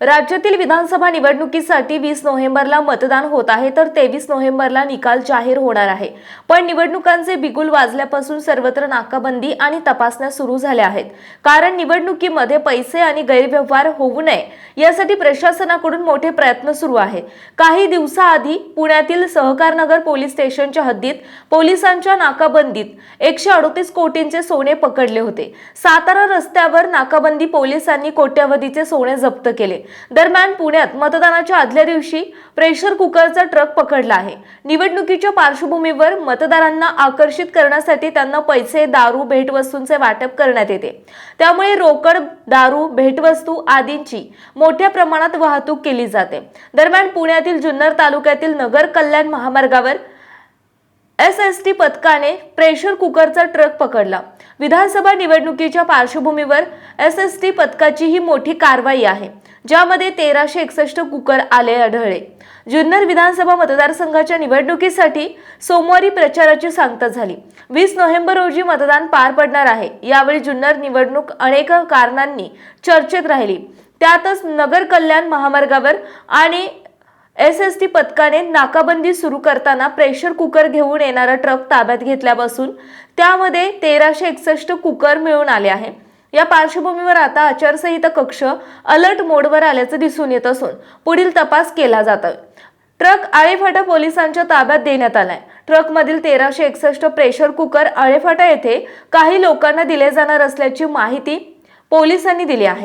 राज्यातील विधानसभा निवडणुकीसाठी वीस नोव्हेंबरला मतदान होत आहे तर तेवीस नोव्हेंबरला निकाल जाहीर होणार आहे. पण निवडणुकांचे बिगुल वाजल्यापासून सर्वत्र नाकाबंदी आणि तपासण्या सुरू झाल्या आहेत. कारण निवडणुकीमध्ये पैसे आणि गैरव्यवहार होऊ नये यासाठी प्रशासनाकडून मोठे प्रयत्न सुरू आहेत काही दिवसाआधी पुण्यातील सहकारनगर पोलीस स्टेशनच्या हद्दीत पोलिसांच्या नाकाबंदीत एकशे अडोतीस कोटींचे सोने पकडले होते. सातारा रस्त्यावर नाकाबंदी पोलिसांनी कोट्यावधीचे सोने जप्त केले. दरम्यान पुण्यात मतदानाच्या आदल्या दिवशी प्रेशर कुकरचा ट्रक पकडला आहे. निवडणुकीच्या पार्श्वभूमीवर मतदारांना आकर्षित करण्यासाठी त्यांना पैसे दारू भेटवस्तूंचे वाटप करण्यात येते. त्यामुळे रोकड दारू भेटवस्तू आदींची मोठ्या प्रमाणात वाहतूक केली जाते. दरम्यान पुण्यातील जुन्नर तालुक्यातील नगर कल्याण महामार्गावर एस एस टी पथकाने प्रेशर कुकरचा ट्रक पकडला. विधानसभा निवडणुकीच्या पार्श्वभूमीवर एस एस टी पथकाची ही मोठी कारवाई आहे ज्यामध्ये तेराशे एकसष्ट कुकर आले आढळले. जुन्नर विधानसभा मतदारसंघाच्या निवडणुकीसाठी सोमवारी प्रचाराची सांगता झाली. वीस नोव्हेंबर रोजी मतदान पार पडणार आहे यावेळी जुन्नर निवडणूक अनेक कारणांनी चर्चेत राहिली. त्यातच नगर कल्याण महामार्गावर आणि एस एस टी पथकाने नाकाबंदी सुरू करताना प्रेशर कुकर घेऊन येणारा ट्रक ताब्यात घेतल्यापासून त्यामध्ये तेराशे एकसष्ट कुकर मिळून आले आहे. या पार्श्वभूमीवर आता आचारसंहिता कक्ष अलर्ट मोडवर आल्याचं दिसून येत असून पुढील तपास केला जात आहे ट्रक आळेफाटा पोलिसांच्या ताब्यात देण्यात आलाय. ट्रकमधील तेराशे एकसष्ट प्रेशर कुकर आळेफाटा येथे काही लोकांना दिले जाणार असल्याची माहिती पोलिसांनी दिली आहे.